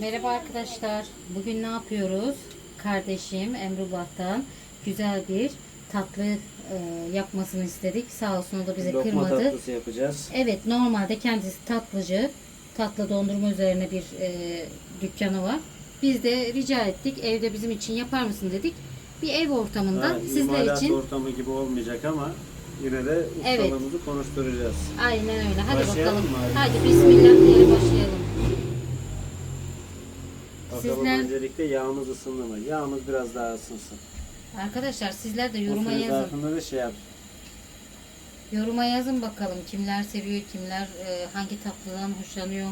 Merhaba arkadaşlar. Bugün ne yapıyoruz? Kardeşim Emrullah'tan güzel bir tatlı e, yapmasını istedik. Sağ olsun o da bizi Lokma kırmadı. tatlısı yapacağız. Evet normalde kendisi tatlıcı. Tatlı dondurma üzerine bir e, dükkanı var. Biz de rica ettik. Evde bizim için yapar mısın dedik. Bir ev ortamında Ha, sizler imalat için. ortamı gibi olmayacak ama yine de Evet. ustalığımızı konuşturacağız. Aynen öyle. Hadi Başlayalım bakalım. mı? Hadi bismillah diye başlayalım. Bakalım Sizler- öncelikle yağımız ısındı mı? Yağımız biraz daha ısınsın. Arkadaşlar sizler de Bu yoruma süre yazın. zarfında da şey yap. Yoruma yazın bakalım kimler seviyor, kimler e, hangi tatlıdan hoşlanıyor.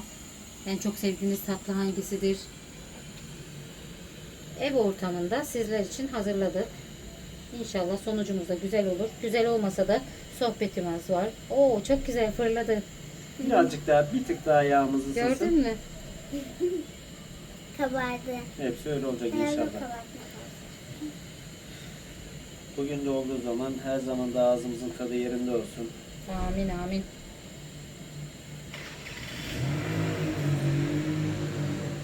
En çok sevdiğiniz tatlı hangisidir? Ev ortamında sizler için hazırladık. İnşallah sonucumuz da güzel olur. Güzel olmasa da sohbetimiz var. Oo çok güzel fırladı. Birazcık daha, bir tık daha yağımız ısınsın. Gördün mü? Kabardı. Hepsi öyle olacak Herhalde inşallah. kabardı. Bugün de olduğu zaman her zaman da ağzımızın tadı yerinde olsun. Amin amin.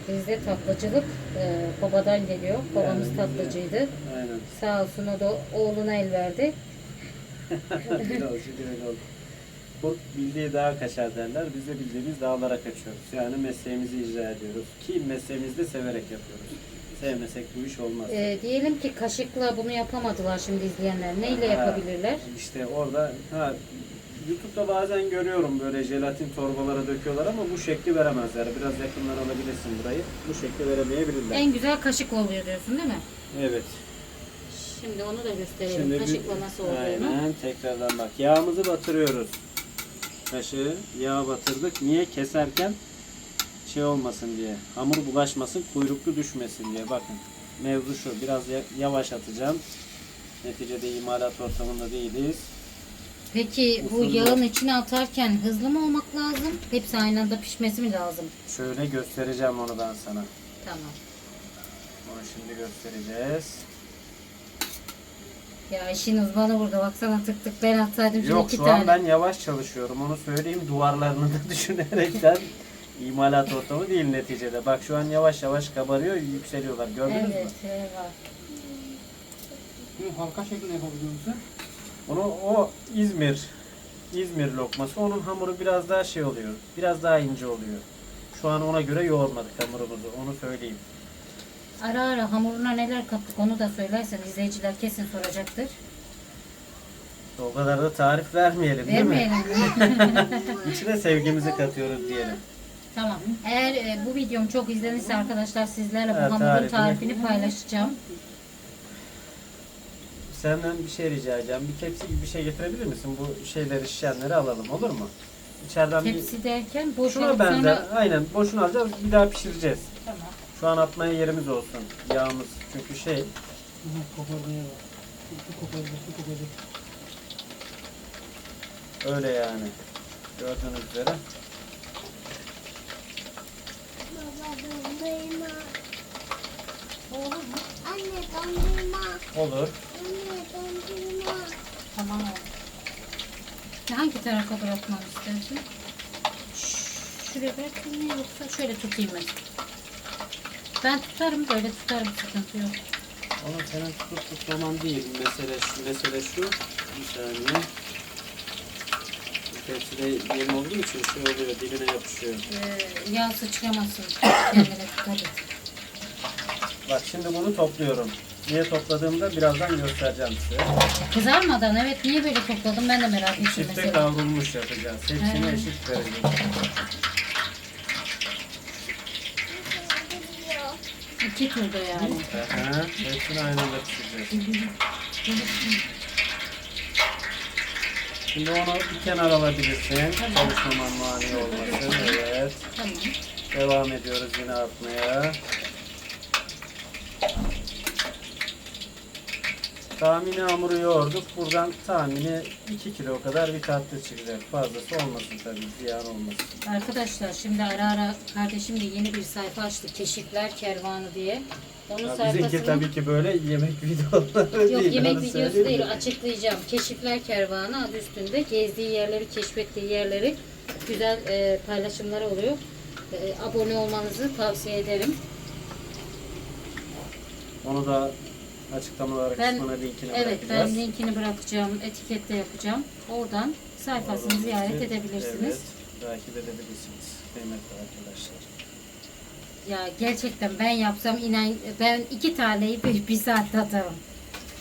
Bizde tatlıcılık e, babadan geliyor. Babamız Yani tatlıcıydı. Aynen. Sağ olsun o da oğluna el verdi. Birazcık öyle oldu. Kurt bildiği dağa kaçar derler. Biz de bildiğimiz dağlara kaçıyoruz. Yani mesleğimizi icra ediyoruz. Ki mesleğimizi de severek yapıyoruz. Sevmesek bu iş olmaz. E, diyelim ki kaşıkla bunu yapamadılar şimdi izleyenler. Neyle Ha, yapabilirler? İşte orada ha, YouTube'da bazen görüyorum böyle jelatin torbalara döküyorlar ama bu şekli veremezler. Biraz yakından alabilirsin burayı. Bu şekli veremeyebilirler. En güzel kaşık oluyor diyorsun değil mi? Evet. Şimdi onu da gösterelim. Bir- Kaşıkla nasıl olduğunu. Aynen tekrardan bak. Yağımızı batırıyoruz. Kaşığı yağa batırdık. Niye? Keserken şey olmasın diye. Hamur bulaşmasın, kuyruklu düşmesin diye. Bakın. Mevzu şu. Biraz ya- yavaş atacağım. Neticede imalat ortamında değiliz. Peki bu yağın içine atarken hızlı mı olmak lazım? Hepsi aynı anda pişmesi mi lazım? Şöyle göstereceğim onu ben sana. Tamam. Onu şimdi göstereceğiz. Ya işin uzmanı burada baksana tık tık ben atsaydım şimdi Yok iki şu tane. an ben yavaş çalışıyorum. Onu söyleyeyim duvarlarını da düşünerekten imalat ortamı değil neticede. Bak şu an yavaş yavaş kabarıyor, yükseliyorlar. Gördünüz mü? Evet, evet var. Bunu halka şeklinde yapabiliyor musun? Onu o İzmir İzmir lokması. Onun hamuru biraz daha şey oluyor. Biraz daha ince oluyor. Şu an ona göre yoğurmadık hamurumuzu. Onu söyleyeyim. Ara ara hamuruna neler kattık onu da söylersen izleyiciler kesin soracaktır. O kadar da tarif vermeyelim değil mi? Vermeyelim? İçine sevgimizi katıyoruz diyelim. tamam. Eğer e, bu videom çok izlenirse arkadaşlar sizlerle bu Evet, hamurun tarifini- tarifini paylaşacağım. Senden bir şey rica edeceğim. Bir tepsi gibi bir şey getirebilir misin? Bu şeyleri şişenleri alalım olur mu? İçeriden bir Tepsi derken boş şuna alıp benzer. sonra... Aynen boşunu alacağız. Bir daha pişireceğiz. Tamam. Şu an atmaya yerimiz olsun. Yağımız çünkü şey öyle yani. Gördüğünüz üzere. Baba dondurma. Anne dondurma. Olur. Anne dondurma. Tamam oldu. Hangi tarafa bırakmamı istersin? Şuraya bırakayım yoksa şöyle tutayım ben. Ben tutarım böyle tutarım sıkıntı yok. Onu senin tutup tutmaman değil. Mesele şu, mesele şu. Bir saniye. Tepside yem olduğu için şey oluyor, diline yapışıyor. Ee, yağ sıçramasın. Kendine dikkat et. Bak şimdi bunu topluyorum. Niye topladığımda birazdan göstereceğim size. Kızarmadan evet niye böyle topladım ben de merak ettim Çifte mesela. kavrulmuş yapacağız. Hepsini He. eşit vereceğiz. İki turda yani. Aha, hepsini aynı anda pişireceğiz. Şimdi onu bir kenara alabilirsin. Çalışmaman mani olmasın. Evet. Tamam. Devam ediyoruz yine atmaya. Tahmini hamuru yoğurduk. Buradan tahmini 2 kilo kadar bir tatlı çıkacak. Fazlası olmasın tabii. Ziyan olmasın. Arkadaşlar şimdi ara ara kardeşim de yeni bir sayfa açtı. Keşifler Kervanı diye. Onun Ya sayfasını... bizimki tabii ki böyle yemek videoları Yok değil. yemek onu videosu söyleyeyim değil açıklayacağım. Keşifler Kervanı adı üstünde gezdiği yerleri, keşfettiği yerleri güzel e, paylaşımları oluyor. e, abone olmanızı tavsiye ederim. Onu da açıklamalar Ben- kısmına linkini Evet ben linkini bırakacağım. Etikette yapacağım. Oradan sayfasını Oradan ziyaret bizi, edebilirsiniz. Evet, takip edebilirsiniz kıymetli arkadaşlar. Ya gerçekten ben yapsam inan ben iki taneyi bir, bir saatte atarım.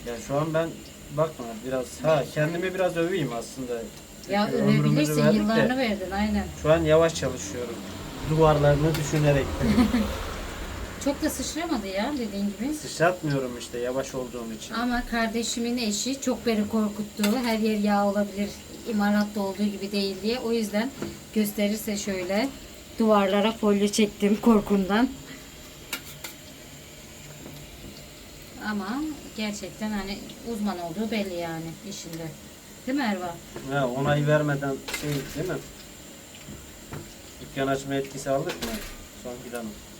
Ya şu an ben bakma biraz ha kendimi biraz öveyim aslında. Ya Çünkü övebilirsin verdik de yıllarını verdin aynen. Şu an yavaş çalışıyorum. Duvarlarını düşünerek. Çok da sıçramadı ya dediğin gibi. Sıçratmıyorum işte yavaş olduğum için. Ama kardeşimin eşi çok beni korkuttu. Her yer yağ olabilir. imaratta olduğu gibi değil diye. O yüzden gösterirse şöyle duvarlara folyo çektim korkumdan. Ama gerçekten hani uzman olduğu belli yani işinde. Değil mi Erva? Ha, onay vermeden şey değil mi? Dükkan açma etkisi aldık mı? Son o.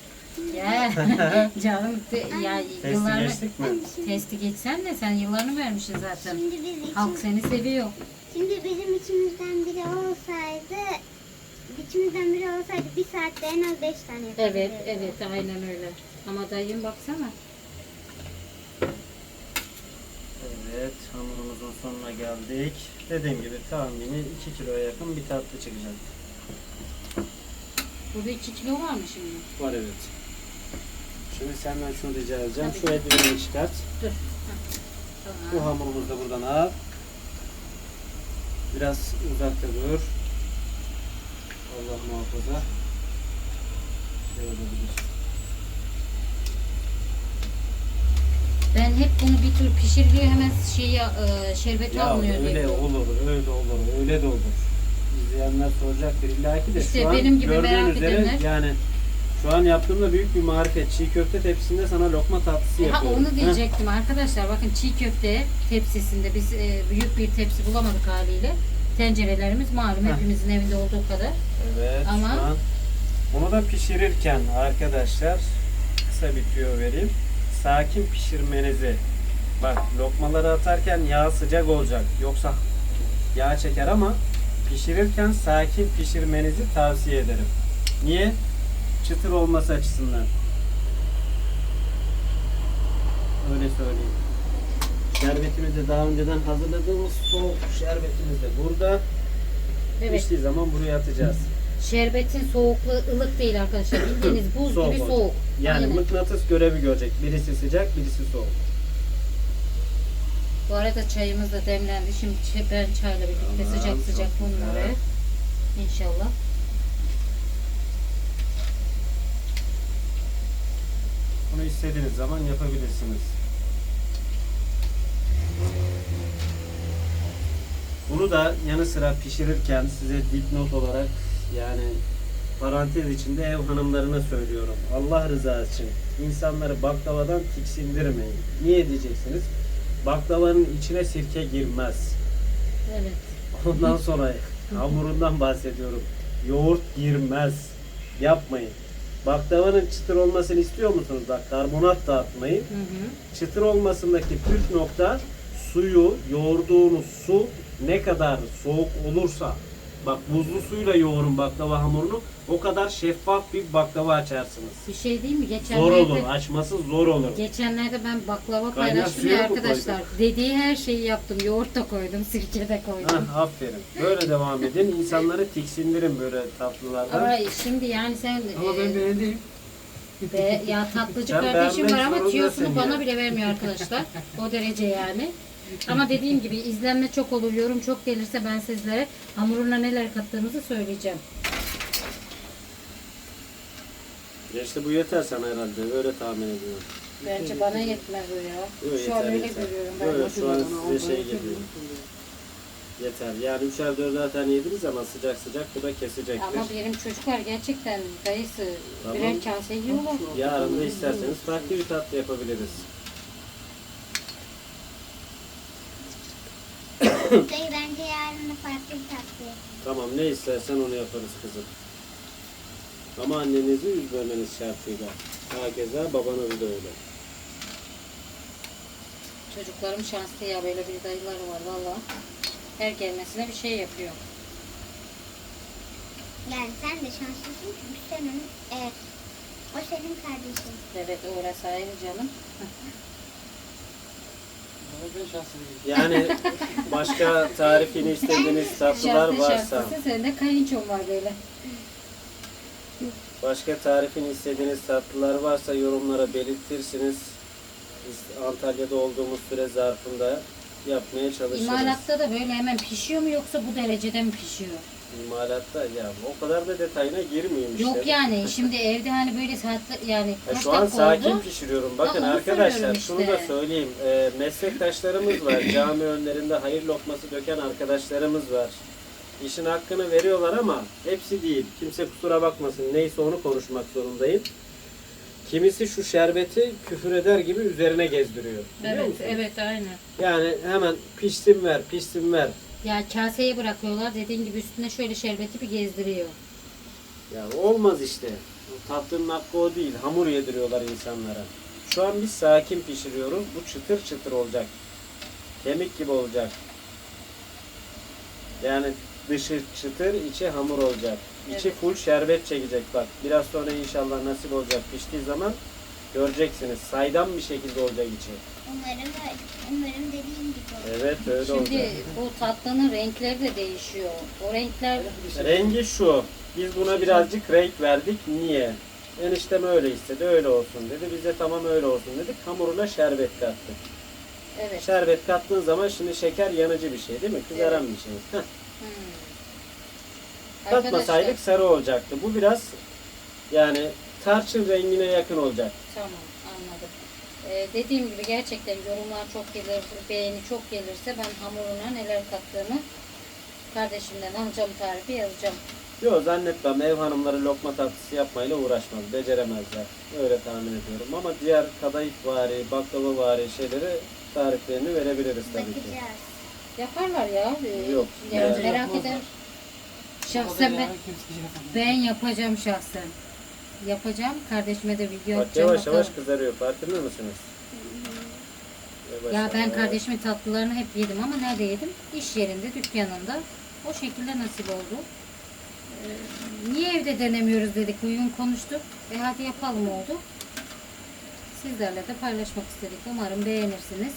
Ya canım te- ya Testi yıllarını geçtik mi? testi geçsen de sen yıllarını vermişsin zaten. Şimdi biz Halk için, seni seviyor. şimdi bizim içimizden biri olsaydı içimizden biri olsaydı bir saatte en az beş tane yapabilirdi. Evet, evet aynen öyle. Ama dayım baksana. Evet hamurumuzun sonuna geldik. Dediğim gibi tahmini 2 kiloya yakın bir tatlı çıkacak. Burada 2 kilo var mı şimdi? Var evet. Şimdi senden şunu rica edeceğim. Şu eldiveni çıkart. Dur. Bu Tamam. hamurumuzu da buradan al. Biraz uzakta dur. Allah muhafaza. Şey olabilir. Ben hep bunu bir tur pişiriliyor hemen şeyi e, şerbeti Ya alınıyor öyle diye. olur, öyle olur, öyle de olur. İzleyenler soracaktır illaki de İşte şu an benim gibi gördüğün merak üzere edenler. yani şu an yaptığımda büyük bir marifet. Çiğ köfte tepsisinde sana lokma tatlısı Ha yapıyorum. onu diyecektim arkadaşlar. Bakın çiğ köfte tepsisinde biz e, büyük bir tepsi bulamadık haliyle. Tencerelerimiz malum Heh. hepimizin evinde olduğu kadar. Evet Ama- şu an bunu da pişirirken arkadaşlar kısa bir tüyo vereyim. Sakin pişirmenizi bak lokmaları atarken yağ sıcak olacak. Yoksa yağ çeker ama pişirirken sakin pişirmenizi tavsiye ederim. Niye? Çıtır olması açısından. Öyle söyleyeyim. Şerbetimizi de daha önceden hazırladığımız soğuk şerbetimiz de burada. Evet. Piştiği zaman buraya atacağız. Şerbetin soğukluğu ılık değil arkadaşlar. Bildiğiniz buz Soğuk gibi olacak. soğuk. Yani Aynen. mıknatıs görevi görecek. Birisi sıcak, birisi soğuk. Bu arada çayımız da demlendi. Şimdi ben çayla birlikte sıcak sıcak bunları. güzel. İnşallah. Bunu istediğiniz zaman yapabilirsiniz. Bunu da yanı sıra pişirirken size dipnot olarak yani parantez içinde ev hanımlarına söylüyorum. Allah rızası için insanları baklavadan tiksindirmeyin. Niye diyeceksiniz? Baklavanın içine sirke girmez. Evet. Ondan sonra hamurundan bahsediyorum. Yoğurt girmez. Yapmayın. Baklavanın çıtır olmasını istiyor musunuz? Bak karbonat da atmayın. Hı hı. Çıtır olmasındaki püf nokta suyu, yoğurduğunuz su ne kadar soğuk olursa bak buzlu suyla yoğurun baklava hamurunu o kadar şeffaf bir baklava açarsınız. Bir şey değil mi? Zor Geçenlerde olur. Açması zor olur. Geçenlerde ben baklava paylaştım ya arkadaşlar. Dediği her şeyi yaptım. Yoğurt da koydum, sirke de koydum. Hah, aferin. Böyle devam edin. İnsanları tiksindirin böyle tatlılardan. Ama şimdi yani sen Ama ben e, beğendim. be- ya tatlıcı Sen kardeşim var ama tiyosunu bana ya. bile vermiyor arkadaşlar. O derece yani. Ama dediğim gibi izlenme çok olur, yorum çok gelirse ben sizlere hamuruna neler kattığımızı söyleyeceğim. Ya işte bu yeter sana herhalde. Öyle tahmin ediyorum. Bence bana yetmez o ya. Yok, Şu an yeter, öyle yeter. görüyorum ben. Yok, şu an size şey geliyor. Yeter. Yani üçer dörder tane yediniz ama sıcak sıcak bu da kesecektir. Ama benim çocuklar gerçekten dayısı Tamam. birer kase yiyorlar. Yarın da isterseniz farklı bir tatlı yapabiliriz. Dayı bence yarın farklı bir tatlı. Tamam ne istersen onu yaparız kızım. Ama annenizi üzmemeniz şartıyla. Herkese babanız da öyle. Çocuklarım şanslı ya böyle bir dayıları var valla. Her gelmesine bir şey yapıyor. Yani sen de şanslısın çünkü sen onun, evet, o senin kardeşin. Evet orası ayrı canım. Yani başka tarifini istediğiniz tatlılar varsa, şanslısın senin de kayınçon var böyle. başka tarifini istediğiniz tatlılar varsa yorumlara belirtirsiniz. Biz Antalya'da olduğumuz süre zarfında yapmaya çalışırız. İmalatta da böyle hemen pişiyor mu yoksa bu derecede mi pişiyor? İmalatta ya o kadar da detayına girmeyeyim işte. Yok yani şimdi evde hani böyle saatli yani Ya kaç şu an dakika sakin oldu? pişiriyorum. Bakın onu arkadaşlar söylüyorum şunu işte. da söyleyeyim. Ee, meslektaşlarımız var. Cami önlerinde hayır lokması döken arkadaşlarımız var. İşin hakkını veriyorlar ama hepsi değil. Kimse kusura bakmasın. Neyse onu konuşmak zorundayım. Kimisi şu şerbeti küfür eder gibi üzerine gezdiriyor. Biliyor Evet musun? evet aynen. Yani hemen pişsin ver, pişsin ver. Ya kaseye bırakıyorlar dediğin gibi üstüne şöyle şerbeti bir gezdiriyor. Ya olmaz işte. Tatlının hakkı o değil. Hamur yediriyorlar insanlara. Şu an biz sakin pişiriyoruz. Bu çıtır çıtır olacak. Kemik gibi olacak. Yani dışı çıtır, içi hamur olacak. İçi Evet. full şerbet çekecek bak. Biraz sonra inşallah nasip olacak. Piştiği zaman göreceksiniz. Saydam bir şekilde olacak içi. Umarım öyle. Umarım dediğin gibi olur. Evet öyle Şimdi olacak. bu tatlının renkleri de değişiyor. O renkler Rengi şu. Biz buna birazcık renk verdik. Niye? Eniştem öyle istedi, öyle olsun dedi. Biz de tamam öyle olsun dedik. Hamuruna şerbet kattık. evet. Şerbet kattığın zaman şimdi şeker yanıcı bir şey değil mi? Kızaran bir şey. Heh. Hmm. Katmasaydık Arkadaşlar, sarı olacaktı. Bu biraz yani tarçın rengine yakın olacak. Tamam anladım. Ee, dediğim gibi gerçekten yorumlar çok gelir, beğeni çok gelirse ben hamuruna neler kattığımı kardeşimden alacağım tarifi yazacağım. Yok zannetmem ev hanımları lokma tatlısı yapmayla uğraşmaz. Beceremezler. Öyle tahmin ediyorum. Ama diğer kadayıf vari, baklava vari şeyleri tariflerini verebiliriz tabii ki. Bakacağız. Yaparlar ya. Ee, Yok, yani merak yapmazlar. eder. Şahsen ben, ben yapacağım şahsen. Yapacağım. Kardeşime de video Bak atacağım. yavaş yavaş kızarıyor. Farkında mısınız? Yavaş Ya ben yavaş. kardeşimin tatlılarını hep yedim ama nerede yedim? İş yerinde, dükkanında. O şekilde nasip oldu. Ee, niye evde denemiyoruz dedik, uygun konuştuk. E hadi yapalım oldu. Sizlerle de paylaşmak istedik. Umarım beğenirsiniz.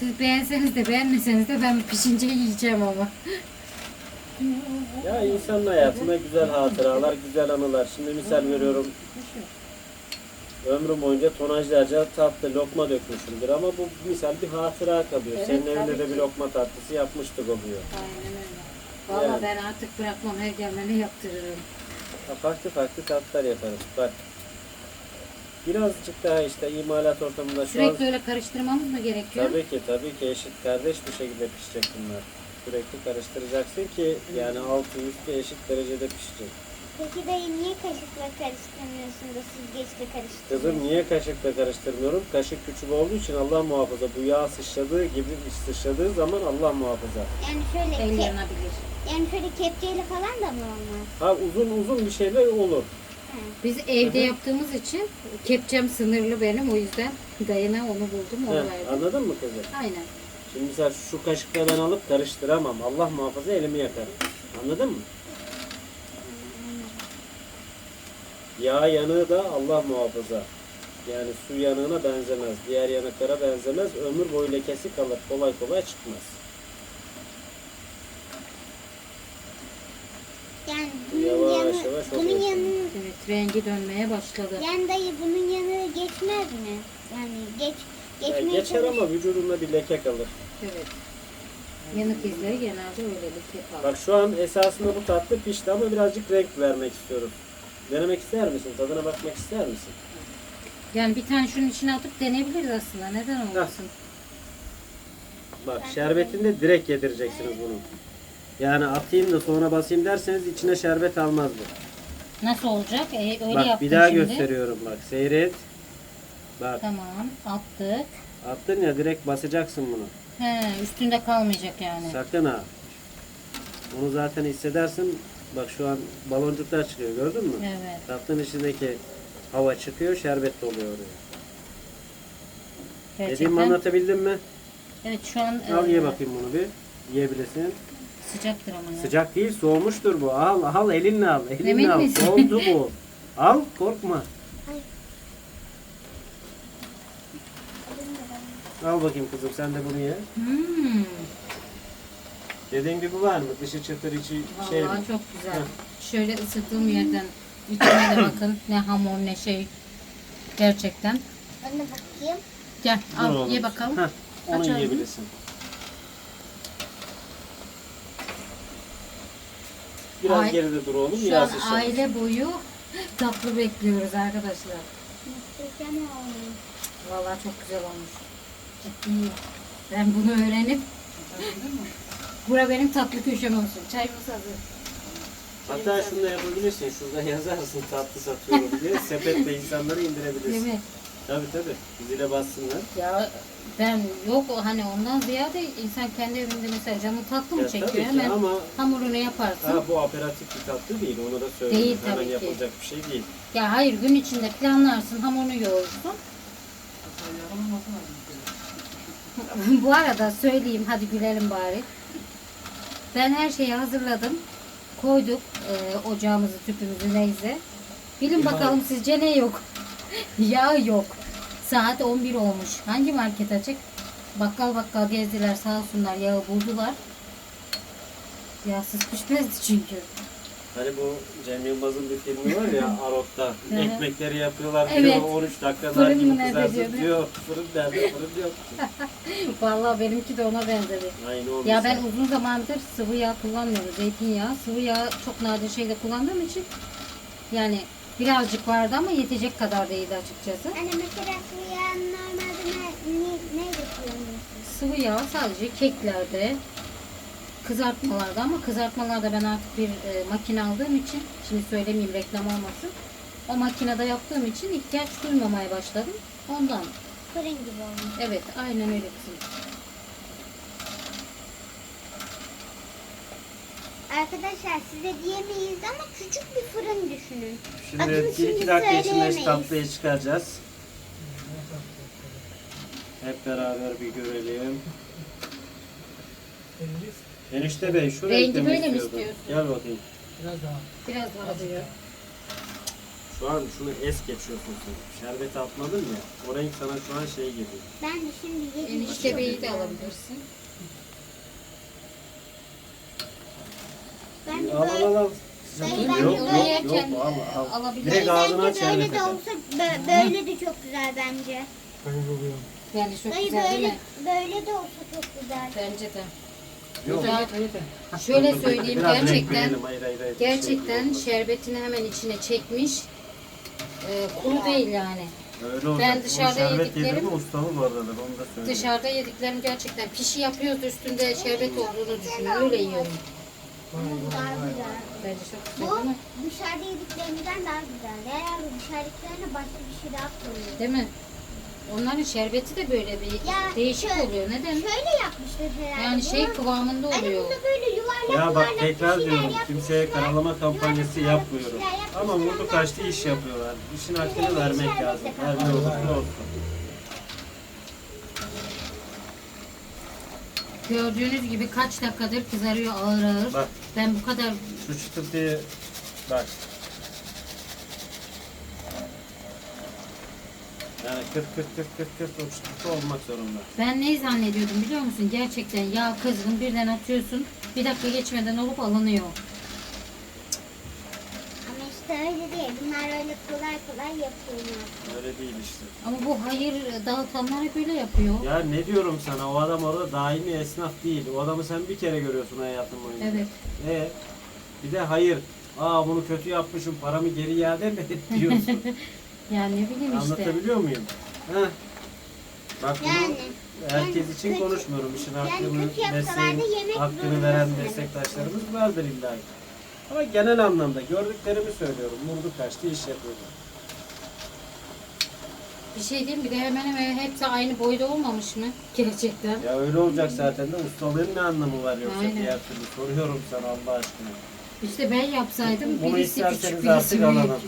Siz beğenseniz de beğenmeseniz de ben pişince yiyeceğim ama. Ya insanın hayatında güzel hatıralar, güzel anılar. Şimdi misal veriyorum. Ömrüm boyunca tonajlarca tatlı lokma dökmüşümdür ama bu misal bir hatıra kalıyor. Evet, Senin tabii evinde de ki. bir lokma tatlısı yapmıştık oluyor. Aynen öyle. Valla Yani. ben artık bırakmam her gelmeni yaptırırım. Farklı farklı tatlar yaparız. Bak. Birazcık daha işte imalat ortamında şu an Sürekli öyle karıştırmamız mı gerekiyor? tabii ki tabii ki eşit kardeş bir şekilde pişecek bunlar. Sürekli karıştıracaksın ki yani altı üstü eşit derecede pişecek. Peki dayı niye kaşıkla karıştırmıyorsun da süzgeçle karıştırıyorsun? Kızım niye kaşıkla karıştırmıyorum? Kaşık küçük olduğu için Allah muhafaza. Bu yağ sıçradığı gibi sıçradığı zaman Allah muhafaza. Yani şöyle El ke- yanabilir. yani şöyle kepçeyle falan da mı olmaz? Ha uzun uzun bir şeyler olur. Biz evde yaptığımız için kepçem sınırlı benim o yüzden dayına onu buldum onu Heh, verdim. anladın mı kızım? Aynen. Şimdi mesela şu kaşıkla ben alıp karıştıramam. Allah muhafaza elimi yakarım. Anladın mı? Yağ yanığı da Allah muhafaza. Yani su yanığına benzemez. Diğer yanıklara benzemez. Ömür boyu lekesi kalır. Kolay kolay çıkmaz. Yani bunun Yavaş yanı, yavaş bunun yanı, Evet rengi dönmeye başladı. yani dayı bunun yanı geçmez mi? Yani geç, Ya geçmeye geçer çalış- ama vücudunda bir leke kalır. Evet. Yanık izleri genelde öylelik yapar. Bak şu an esasında bu tatlı pişti ama birazcık renk vermek istiyorum. Denemek ister misin? Tadına bakmak ister misin? Yani bir tane şunun içine atıp deneyebiliriz aslında. Neden olmasın? Bak şerbetinde direkt yedireceksiniz bunu. Yani atayım da sonra basayım derseniz içine şerbet almaz bu. Nasıl olacak? E, öyle bak yaptım bir daha şimdi. gösteriyorum bak seyret. Bak Tamam attık. attın ya direkt basacaksın bunu. He, üstünde kalmayacak yani. Sakın ha. Onu zaten hissedersin. Bak şu an baloncuklar çıkıyor gördün mü? Evet. Tatlının içindeki hava çıkıyor şerbet doluyor oraya. Dediğimi Gerçekten. anlatabildim mi? Evet şu an Al e, ye bakayım bunu bir. Yiyebilirsin. Sıcaktır ama ya. Sıcak değil soğumuştur bu. Al al elinle al. Elinle Emin al. misin? Soğudu bu. Al korkma. Al bakayım kızım sen de bunu ye. Hmm. Dediğin gibi var mı? Dışı çıtır içi şey. Vallahi çok güzel. Heh. Şöyle ısıttığım yerden içine de bakın. Ne hamur ne şey. Gerçekten. Ben de bakayım. Gel Dur al oğlum. ye bakalım. Heh, onu Aç yiyebilirsin. Biraz Ay- geride dur oğlum. Şu Biraz an işte. aile boyu tatlı bekliyoruz arkadaşlar. Muhteşem olmuş. Vallahi çok güzel olmuş. Ben bunu öğrenip Bura benim tatlı köşem olsun. Çayımız hazır. Hatta şunu da yapabilirsin. Şurada yazarsın tatlı satıyorum diye. Sepetle insanları indirebilirsin. Değil mi? Tabii tabii. Zile bassınlar. Ya ben yok hani ondan ziyade insan kendi evinde mesela canı tatlı mı Ya çekiyor tabii ki hemen ama hamurunu yaparsın. ha, bu aperatif bir tatlı değil. Onu da söyleyeyim. Değil Hemen tabii ki. yapılacak bir şey değil. Ya hayır gün içinde planlarsın hamurunu yoğurursun. Bu arada söyleyeyim hadi gülelim bari. Ben her şeyi hazırladım. Koyduk e, ocağımızı, tüpümüzü neyse. Bilin İmar- bakalım sizce ne yok? Yağ yok. Saat 11 olmuş. Hangi market açık? Bakkal bakkal gezdiler sağ olsunlar yağı buldular. Yağsız pişmezdi çünkü. Hani bu Cem Yılmaz'ın bir filmi var ya Arok'ta. Ekmekleri yapıyorlar Evet. diyor 13 dakika Fırın mı gibi nerede kızarsın diyor, değil mi? diyor. Fırın nerede? Fırın yok. Vallahi benimki de ona benzedi. Aynı o Ya ben uzun zamandır sıvı yağ kullanmıyorum. Zeytinyağı. Sıvı yağ çok nadir şeyde kullandığım için yani birazcık vardı ama yetecek kadar değildi açıkçası. Anne mesela sıvı yağın normalde ne, ne, neyle kullanıyorsun? Sıvı yağ sadece keklerde, kızartmalarda ama kızartmalarda ben artık bir e, makine aldığım için şimdi söylemeyeyim reklam olmasın. O makinede yaptığım için ihtiyaç duymamaya başladım. Ondan. Fırın gibi olmuş. Evet aynen öyle kızım. Arkadaşlar size diyemeyiz ama küçük bir fırın düşünün. Şimdi Adını bir iki şimdi dakika içinde söyleyemeyiz. tatlıyı çıkaracağız. Hep beraber bir görelim. Eliniz Enişte Bey şu Rengi mi böyle mi istiyordun? istiyorsun? Gel bakayım. biraz daha. Biraz daha diyor. Şu an şunu es geçiyorsun sen. Şerbeti atmadın ya. O renk sana şu an şey geliyor. Ben de şimdi yedim. Enişte beyi de alabilirsin. Ben de Al al böyle, al. al. Yok ben yok de yok. böyle yok. yerken Al al. Direkt ağzına bence böyle şerbet de eder. olsa bö- böyle de çok güzel bence. Hayır oluyor. Yani çok Dayı güzel değil böyle mi? böyle de olsa çok güzel. Bence de. Yeter yeter. şöyle söyleyeyim Biraz gerçekten verelim. Hayır, hayır, hayır. Bir gerçekten şerbetini hemen içine çekmiş. Ee, kuru değil yani. Öyle olacak. Ben dışarıda O şerbet yediklerim- ustalı bu arada. Onu da söyleyeyim. Dışarıda yediklerim gerçekten pişi yapıyoruz üstünde şerbet olduğunu düşünüyor. Öyle yiyorum. Bu daha güzel. Bence çok Bu güzel değil mi? dışarıda yediklerimizden daha güzel. Herhalde dışarıdakilerine başka bir şey daha koyuyor. Değil mi? Onların şerbeti de böyle bir Ya, değişik şöyle- oluyor. Neden? Şöyle yapmışlar herhalde. Yani şey Bunu- kıvamında Hani oluyor. bunda böyle yuvarlak Ya bak yuvarlak tekrar bir şeyler diyorum kimseye yapmışlar. karalama kampanyası yapmıyorum. Ama vurdu kaçtı iş yapıyorlar. İşin hakkını vermek lazım. Her ne olursa olsun. Gördüğünüz gibi kaç dakikadır kızarıyor ağır ağır. Bak Ben bu kadar şu çıtırtıyı bak. Yani 40 40 40 40 40 o çıtırtı olmak zorunda. Ben neyi zannediyordum biliyor musun? Gerçekten yağ kızgın birden atıyorsun. Bir dakika geçmeden olup alınıyor. Ama işte öyle değil. Bunlar öyle kolay kolay yapıyorlar. Öyle değil işte. Ama bu hayır dağıtanlar hep öyle yapıyor. Ya ne diyorum sana o adam orada daimi esnaf değil. O adamı sen bir kere görüyorsun hayatın boyunca. Evet. E bir de hayır. Aa bunu kötü yapmışım paramı geri iade mi diyorsun. Yani ne bileyim işte. Anlatabiliyor muyum? Heh. Bak bunu Yani, herkes yani için kötü- konuşmuyorum. İşin yani hakkını, kötü yapsalar da mesleğin yemek hakkını zorundasın veren demek. meslektaşlarımız vardır illa ki. Ama genel anlamda gördüklerimi söylüyorum. Vurdu kaçtı iş yapıyorlar. Bir şey diyeyim bir de hemen hemen hepsi aynı boyda olmamış mı? Gerçekten. Ya öyle olacak zaten de ustalığın ne anlamı var yoksa Aynen. diğer türlü soruyorum sana Allah aşkına. İşte ben yapsaydım Bunu birisi isterseniz küçük birisi artık büyük. alalım.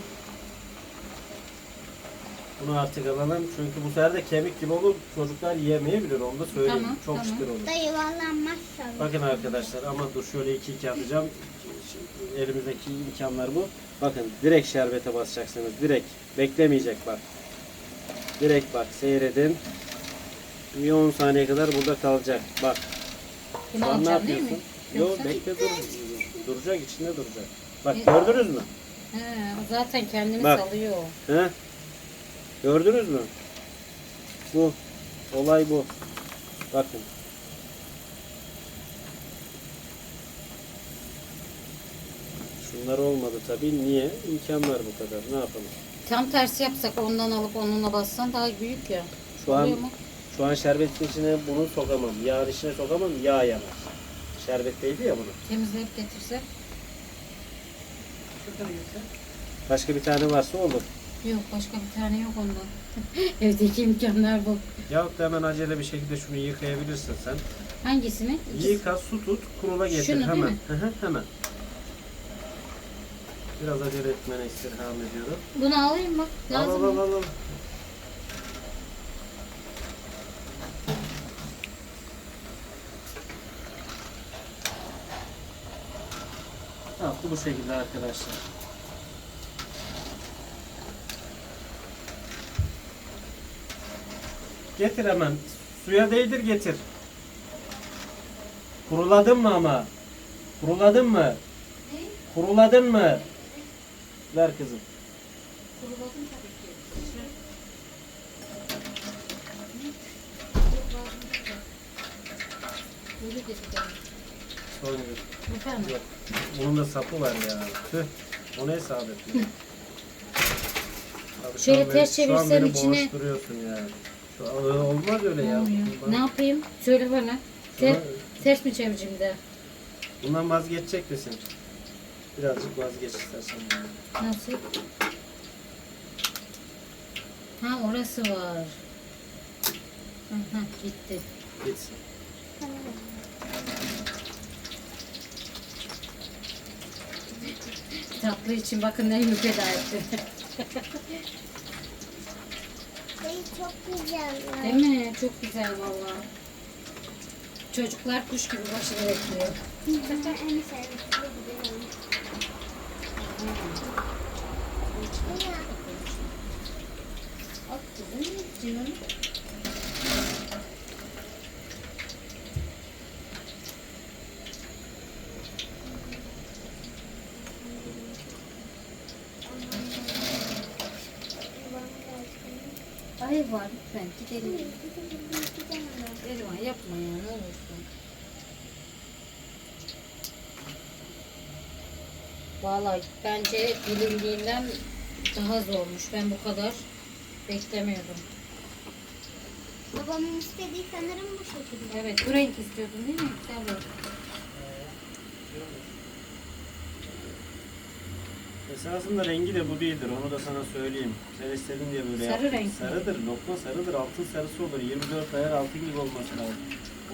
Bunu artık alalım çünkü bu sefer de kemik gibi olur. Çocuklar yiyemeyebilir onu da söyleyeyim. Tamam, Çok tamam. çıtır olur. Dayı vallahi maşallah. Bakın arkadaşlar ama dur şöyle iki iki yapacağım. Şimdi Elimizdeki imkanlar bu. Bakın direkt şerbete basacaksınız. Direkt. Beklemeyecek bak. Direkt bak seyredin. Bir 10 saniye kadar burada kalacak. Bak. Bunu an ne alacaksın değil yapıyorsun? mi? Yok Yoksa- bekle dur. Duracak içinde duracak. Bak Ne? gördünüz mü? He, o zaten kendini Bak. salıyor. He? Gördünüz mü? Bu. Olay bu. Bakın. Şunlar olmadı tabii. Niye? İmkan var bu kadar. Ne yapalım? Tam tersi yapsak ondan alıp onunla bassan daha büyük ya. Şu an Oluyor mu? şu an şerbetin içine bunu sokamam. Yağın içine sokamam. Yağ yanar. Şerbetteydi ya bunu. Temizleyip getirsek. Başka bir tane varsa olur. Yok başka bir tane yok ondan. Evdeki imkanlar bu. Yahut da hemen acele bir şekilde şunu yıkayabilirsin sen. Hangisini? Yıka, su tut, kurula getir Şunu değil hemen. mi? Hı hı, hemen. Biraz acele etmene istirham ediyorum. Bunu alayım bak. Al Lazım al mı? al al. Tatlı bu şekilde arkadaşlar. Getir hemen. Suya değdir getir. Kuruladın mı ama? Kuruladın mı? Kuruladın mı? Ver kızım. Kuruladım tabii ki. Böyle getireceğim. Sonra? Yok. Bunun da sapı var ya. Tüh. Onu hesap etmiyor. Abi şu Şöyle an beni- ters Şu an çevirsem beni içine- boğuşturuyorsun ya. Olmaz öyle ya. Olmuyor. Ne yapayım? Söyle bana. Ter, ters mi çevireceğim de? Bundan vazgeçecek misin? Birazcık vazgeç istersen. Nasıl? Ha orası var. Hı hı gitti. Gitsin. Tatlı için bakın ne feda etti. Çok güzel. Değil mi? Çok güzel valla. Çocuklar kuş gibi başını bekliyor. Zaten en. Ya, At kızım canım. Ay var lütfen gidelim. Erman yapma ya ne olursun. Vallahi bence bilindiğinden daha zormuş. Ben bu kadar beklemiyordum. Babamın istediği sanırım bu şekilde. Evet bu renk istiyordun değil mi? Güzel renk. Esasında rengi de bu değildir. Onu da sana söyleyeyim. Sen istedin diye böyle Sarı yaptım. renk mi? Sarıdır. Lokma sarıdır. Altın sarısı olur. 24 ayar altın gibi olması lazım.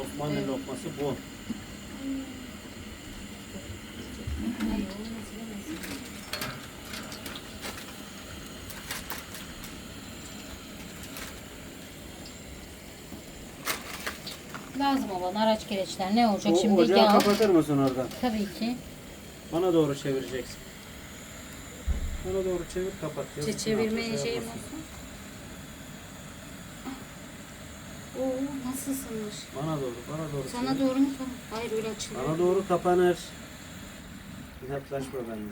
Osmanlı Evet. lokması bu. Lazım olan araç gereçler ne olacak O, şimdi ocağı yağ. kapatır mısın oradan? Tabii ki. Bana doğru çevireceksin. Bana doğru çevir kapat. Çe- çevirmeye şey şeyim olsun. Oo nasıl ısınmış? Bana doğru, bana doğru. Sana çevir. doğru mu? Hayır öyle açılıyor. Bana doğru kapanır. Yaklaşma benimle.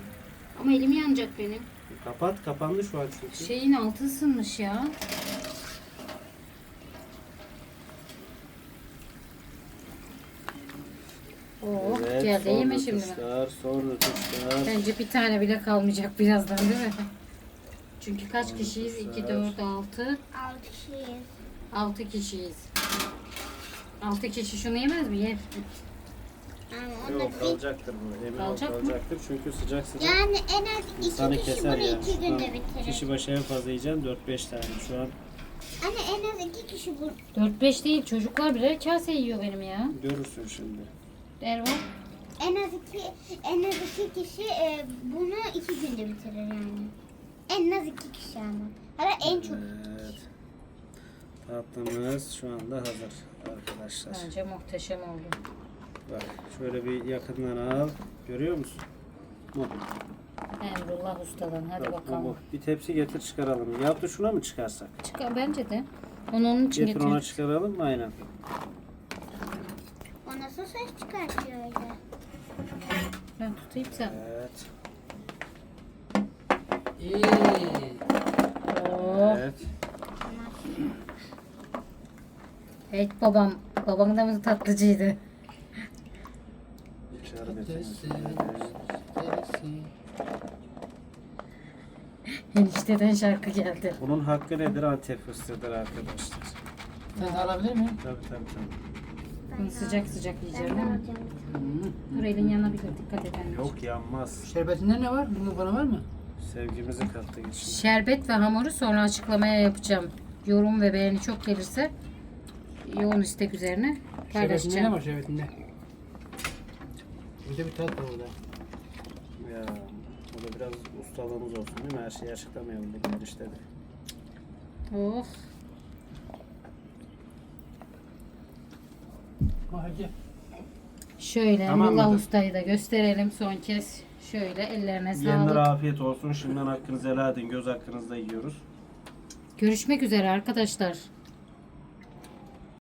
Ama elim yanacak benim. Kapat, kapandı şu an çünkü. Şeyin altı ısınmış ya. Evet, geldi son yeme şimdi. tuşlar, son tuşlar. Bence bir tane bile kalmayacak birazdan değil mi? Çünkü kaç Son kişiyiz? 2, tuşlar. 4, 6. Altı kişiyiz. 6 kişiyiz. 6 kişi şunu yemez mi? Yer. Onlar Yok kalacak,tır bu. Emin ol Kalacak mı? kalacaktır çünkü sıcak sıcak. Yani en az iki İnsanı kişi keser bunu ya. iki günde bitirir. Kişi başı en fazla yiyeceksin 4-5 tane. Şu an Anne en az iki kişi bu. 4-5 değil çocuklar birer kase yiyor benim ya. görürsün şimdi. Ervan. En az iki, en az iki kişi e, bunu iki günde bitirir yani. En az iki kişi ama. Hala en çok Evet. Tatlımız şu anda hazır arkadaşlar. Bence muhteşem oldu. Bak şöyle bir yakından al. Görüyor musun? Bu. Emrullah Usta'dan. Hadi Bak, bu, bakalım. bu. Bir tepsi getir çıkaralım. Ya da şuna mı çıkarsak? Çıkar bence de. Onu onun için Getir ona getir. çıkaralım mı? Aynen. o nasıl ses çıkartıyor öyle? Ben tutayım sen. Evet. İyi. Oh. Evet. Evet babam. Babam da mı tatlıcıydı? Enişteden şarkı geldi. Bunun hakkı nedir? Antep fıstığıdır arkadaşlar. Sen de alabilir miyim? Tabii tabii tabii. Bunu sıcak sıcak yiyeceğim de ama. alacağım. Dur elin yanabilir. Dikkat et anneciğim. Yok yanmaz. Şerbetinde ne var? Limon falan var mı? Sevgimizi kattık içine. Şerbet ve hamuru sonra açıklamaya yapacağım. Yorum ve beğeni çok gelirse yoğun istek üzerine Şerbetinde ne paylaşacağım. var şerbetinde? Bir de bir tat var orada. Ya o da biraz ustalığımız olsun değil mi? Her şeyi açıklamayalım bugün işte de. Oh. Hacı. Şöyle Tamam mıdır? Usta'yı da gösterelim son kez. Şöyle ellerine Yiyenlere sağlık. afiyet olsun. Şimdiden hakkınızı helal edin. Göz hakkınızda yiyoruz. Görüşmek üzere arkadaşlar.